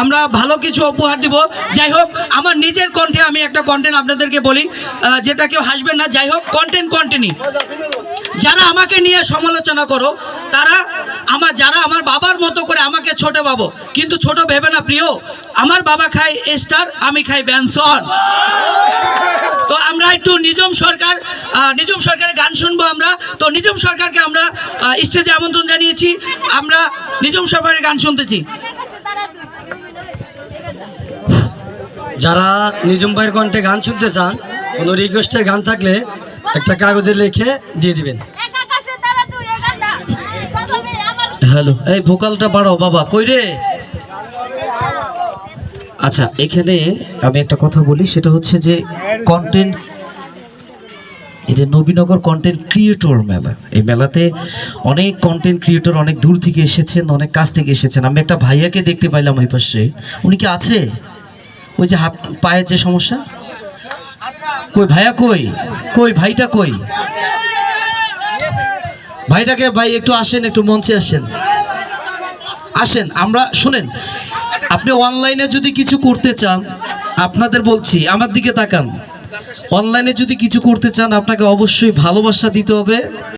আমরা ভালো কিছু উপহার দিব। যাই হোক, আমার নিজের কণ্ঠে আমি একটা কন্টেন্ট আপনাদেরকে বলি যেটা কেউ হাসবেন না। যাই হোক কন্টেন্ট কন্টেন্টই যারা আমাকে নিয়ে সমালোচনা করো, তারা আমার, যারা আমার বাবার মতো করে আমাকে ছোট ভাবো, কিন্তু ছোট ভেবে না, প্রিয়, আমার বাবা খায় স্টার, আমি খাই ব্যানসন। তো আমরা একটু নিজম সরকার নিজম সরকারের গান শুনব আমরা। তো নিজম সরকারকে আমরা স্টেজে আমন্ত্রণ জানিয়েছি। আমরা নিজম সরকারের গান শুনতেছি। যারা নিজম ভাইয়ের কণ্ঠে গান শুনতে চান, কোনো রিকোয়েস্টের গান থাকলে একটা কাগজে লিখে দিয়ে দিবেন। হ্যালো, এই ভোকালটা বাড়াও বাবা, কই রে? আচ্ছা এখানে আমি একটা কথা বলি, সেটা হচ্ছে যে কন্টেন্ট এটা নবীনগর কন্টেন্ট ক্রিয়েটর মেলা। এই মেলাতে অনেক কন্টেন্ট ক্রিয়েটর অনেক দূর থেকে এসেছেন, অনেক কাছ থেকে এসেছেন। আমি একটা ভাইয়াকে দেখতে পাইলাম ওই পাশে। উনি কি আছে? ওই যে হাত, পায়ের যে সমস্যা? কই ভাইয়া কই? কই ভাইটা কই? ভাইটাকে ভাই একটু আসেন, একটু মঞ্চে আসেন। আসেন, আমরা, শুনেন, আপনি অনলাইনে যদি কিছু করতে চান, আপনাদের বলছি, আমার দিকে তাকান। অনলাইনে যদি কিছু করতে চান, আপনাকে অবশ্যই ভালোবাসা দিতে হবে।